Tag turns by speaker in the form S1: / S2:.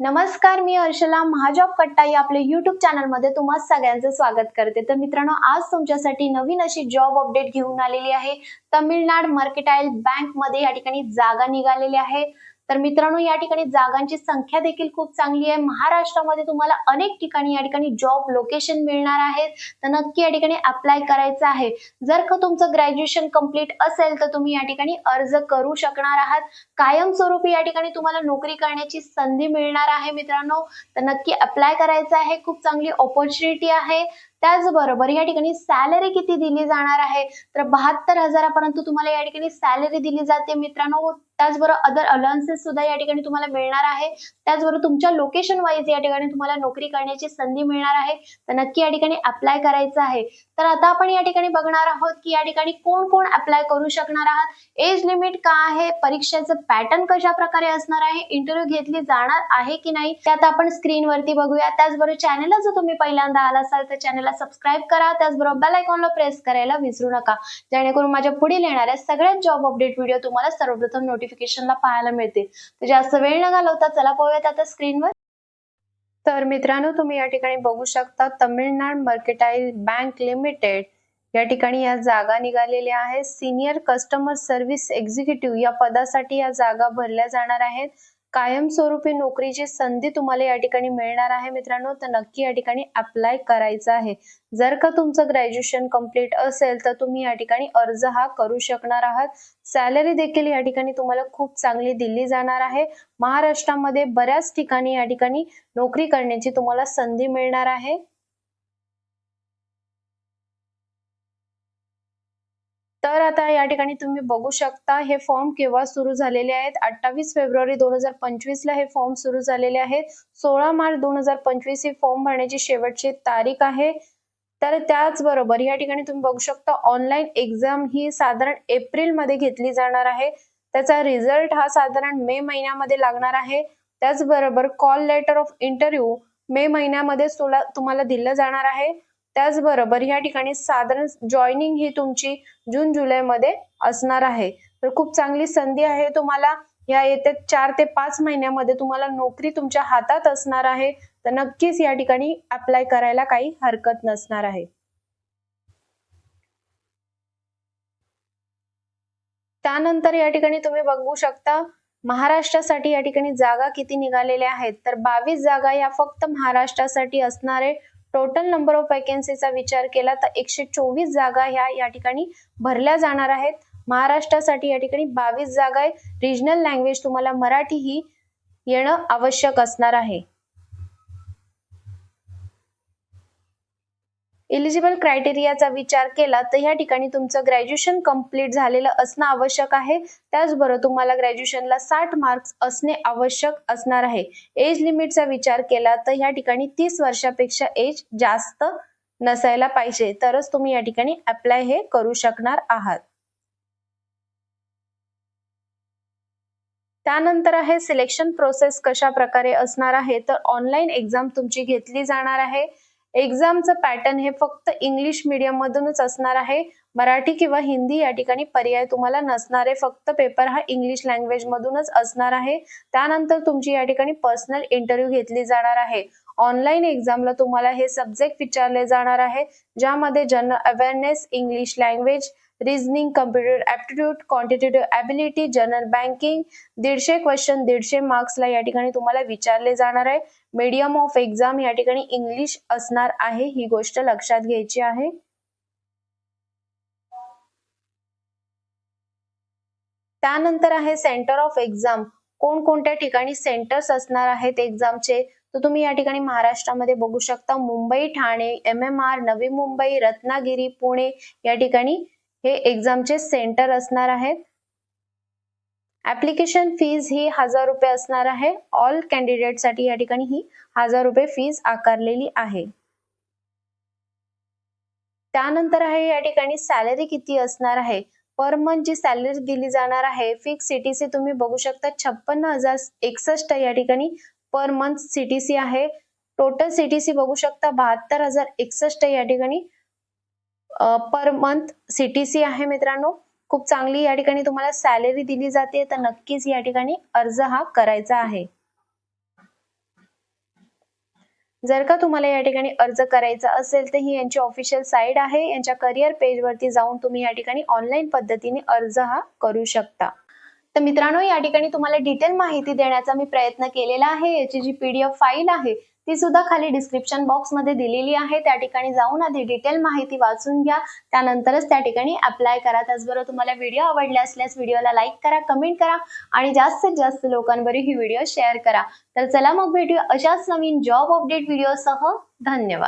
S1: नमस्कार मी हर्षला. महाजॉब कट्टा या आपल्या युट्यूब चॅनलमध्ये तुम्हा सगळ्यांचं स्वागत करते. तर मित्रांनो आज तुमच्यासाठी नवीन अशी जॉब अपडेट घेऊन आलेली आहे. तमिळनाड मर्केटाईल बँकमध्ये या ठिकाणी जागा निघालेली आहे. तर मित्रांनो या ठिकाणी जागांची संख्या देखील खूप चांगली आहे. महाराष्ट्रामध्ये तुम्हाला अनेक ठिकाणी या ठिकाणी जॉब लोकेशन मिळणार आहेत. तर नक्की या ठिकाणी अप्लाय करायचं आहे. जर का तुमचं ग्रॅज्युएशन कंप्लीट असेल तर तुम्ही या ठिकाणी अर्ज करू शकणार आहात. कायमस्वरूपी या ठिकाणी तुम्हाला नोकरी करण्याची संधी मिळणार आहे मित्रांनो. तर नक्की अप्लाय करायचं आहे. खूप चांगली ऑपॉर्च्युनिटी आहे. त्याचबरोबर या ठिकाणी सॅलरी किती दिली जाणार आहे? तर बहात्तर हजारापर्यंत तुम्हाला या ठिकाणी सॅलरी दिली जाते मित्रांनो. त्याचबरोबर अदर अलाउन्सेस सुद्धा या ठिकाणी तुम्हाला मिळणार आहे. त्याचबरोबर तुमच्या लोकेशन वाईज या ठिकाणी तुम्हाला नोकरी करण्याची संधी मिळणार आहे. तर नक्की या ठिकाणी अप्लाय करायचं आहे. तर आता आपण या ठिकाणी बघणार आहोत की या ठिकाणी कोण कोण अप्लाय करू शकणार आहात. एज लिमिट का आहे? परीक्षेचं पॅटर्न कशा प्रकारे असणार आहे? इंटरव्ह्यू घेतली जाणार आहे की नाही? ते आता आपण स्क्रीनवरती बघूया. त्याचबरोबर चॅनलला जर तुम्ही पहिल्यांदा आला असाल तर चॅनलला सबस्क्राईब करा. त्याचबरोबर बेल आयकॉनला प्रेस करायला विसरू नका. जेणेकरून माझ्या पुढील येणाऱ्या सगळ्यात जॉब अपडेट व्हिडिओ तुम्हाला सर्वप्रथम नोटिफिकेशनला पाहायला मिळते. तर जास्त वेळ न घालवता चला पाहूयात आता स्क्रीनवर तर मित्रांनो तुम्ही या ठिकाणी बघू शकता तमिळनाड मर्केटाईल बँक लिमिटेड या ठिकाणी या जागा निघालेल्या आहेत सिनियर कस्टमर सर्व्हिस एक्झिक्युटिव्ह या पदासाठी या जागा भरल्या जाणार आहेत. कायमस्वरूपी नोकरीची संधी तुम्हाला या ठिकाणी मिळणार आहे मित्रांनो. तर नक्की या ठिकाणी अप्लाय करायचं आहे. जर का तुमचं ग्रॅज्युएशन कंप्लीट असेल तर तुम्ही या ठिकाणी अर्ज हा करू शकणार आहात. सॅलरी देखील या ठिकाणी तुम्हाला खूप चांगली दिली जाणार आहे. महाराष्ट्रामध्ये बऱ्याच ठिकाणी या ठिकाणी नोकरी करण्याची तुम्हाला संधी मिळणार आहे. तर आता या ठिकाणी तुम्ही बघू शकता हे फॉर्म केव्हा सुरू झालेले आहेत? अठ्ठावीस फेब्रुवारी दोन हजार पंचवीस ला हे फॉर्म सुरू झालेले आहेत. सोळा मार्च दोन हजार पंचवीस ही फॉर्म भरण्याची शेवटची तारीख आहे. तर त्याचबरोबर या ठिकाणी तुम्ही बघू शकता ऑनलाईन एक्झाम ही साधारण एप्रिलमध्ये घेतली जाणार आहे. त्याचा रिझल्ट हा साधारण मे महिन्यामध्ये लागणार आहे. त्याचबरोबर call letter of interview May महिन्यामध्ये तुम्हाला दिलं जाणार आहे. त्याचबरोबर या ठिकाणी साधारण जॉईनिंग ही तुमची जून जुलै मध्ये असणार आहे. तर खूप चांगली संधी आहे तुम्हाला. या येत्या चार ते पाच महिन्यामध्ये तुम्हाला नोकरी तुमच्या हातात असणार आहे. तर नक्कीच या ठिकाणी अप्लाय करायला काही हरकत नसणार आहे. त्यानंतर या ठिकाणी तुम्ही बघू शकता महाराष्ट्रासाठी या ठिकाणी जागा किती निघालेल्या आहेत. तर बावीस जागा या फक्त महाराष्ट्रासाठी असणारे टोटल नंबर ऑफ वॅकन्सीचा विचार केला तर एकशे चोवीस जागा ह्या या ठिकाणी भरल्या जाणार आहेत. महाराष्ट्रासाठी या ठिकाणी बावीस जागा आहे रिजनल लँग्वेज तुम्हाला मराठी ही येणं आवश्यक असणार आहे. इलिजिबल क्रायटेरियाचा विचार केला तर या ठिकाणी तुमचं ग्रॅज्युएशन कंप्लीट झालेलं असणं आवश्यक आहे. त्याचबरोबर तुम्हाला ग्रॅज्युएशनला साठ मार्क्स असणे आवश्यक असणार आहे. एज लिमिटचा विचार केला तर या ठिकाणी तीस वर्षापेक्षा एज जास्त नसायला पाहिजे. तरच तुम्ही या ठिकाणी अप्लाय हे करू शकणार आहात. त्यानंतर आहे सिलेक्शन प्रोसेस कशा प्रकारे असणार आहे. तर ऑनलाईन एक्झाम तुमची घेतली जाणार आहे. एक्झामचं पॅटर्न हे फक्त इंग्लिश मीडियम मधूनच असणार आहे. मराठी किंवा हिंदी या ठिकाणी पर्याय तुम्हाला नसणार आहे. फक्त पेपर हा इंग्लिश लँग्वेज मधूनच असणार आहे. त्यानंतर तुमची या ठिकाणी पर्सनल इंटरव्ह्यू घेतली जाणार आहे. ऑनलाईन एक्झामला तुम्हाला हे सब्जेक्ट विचारले जाणार आहे ज्यामध्ये general awareness English language reasoning computer aptitude quantitative ability general banking दीडशे क्वेश्चन दीडशे मार्क्सला या ठिकाणी तुम्हाला विचारले जाणार आहे. मीडियम ऑफ एक्झाम या ठिकाणी इंग्लिश असणार आहे. ही गोष्ट लक्षात घ्यायची आहे. त्यानंतर आहे सेंटर ऑफ एक्झाम कोणकोणत्या ठिकाणी सेंटर्स असणार आहेत एक्झामचे तर तुम्ही या ठिकाणी महाराष्ट्रामध्ये बघू शकता. Mumbai Thane M M R Navi Mumbai Ratnagiri Pune या ठिकाणी हे एक्झामचे सेंटर असणार आहेत ऍप्लिकेशन फीज ही हजार रुपये असणार आहे. ऑल कॅन्डिडेटसाठी या ठिकाणी ही हजार रुपये फीज आकारलेली आहे. त्यानंतर आहे या ठिकाणी सॅलरी किती असणार आहे? पर मंथ जी सॅलरी दिली जाणार आहे फिक्स सीटीसी तुम्ही बघू शकता छप्पन्न हजार एकसष्ट या ठिकाणी पर मंथ सीटीसी आहे. टोटल सीटीसी बघू शकता बहात्तर हजार एकसष्ट या ठिकाणी पर मंथ सीटीसी आहे मित्रांनो. खूप चांगली या ठिकाणी तुम्हाला सॅलरी दिली जाते. तर नक्कीच या ठिकाणी अर्ज हा करायचा आहे. जर का तुम्हाला या ठिकाणी अर्ज करायचा असेल तर ही यांची ऑफिशियल साईट आहे. यांच्या करिअर पेजवरती जाऊन तुम्ही या ठिकाणी ऑनलाईन पद्धतीने अर्ज हा करू शकता. तर मित्रांनो या ठिकाणी तुम्हाला डिटेल माहिती देण्याचा मी प्रयत्न केलेला आहे. याची जी पी डी एफ फाईल आहे ती सुद्धा खाली डिस्क्रिप्शन बॉक्समध्ये दिलेली आहे. त्या ठिकाणी जाऊन आधी डिटेल माहिती वाचून घ्या. त्यानंतरच त्या ठिकाणी अप्लाय करा. त्याचबरोबर तुम्हाला व्हिडिओ आवडले असल्यास व्हिडिओला लाईक करा कमेंट करा आणि जास्तीत जास्त लोकांवर ही व्हिडिओ शेअर करा. तर चला मग भेटूया अशाच नवीन जॉब अपडेट व्हिडिओसह धन्यवाद.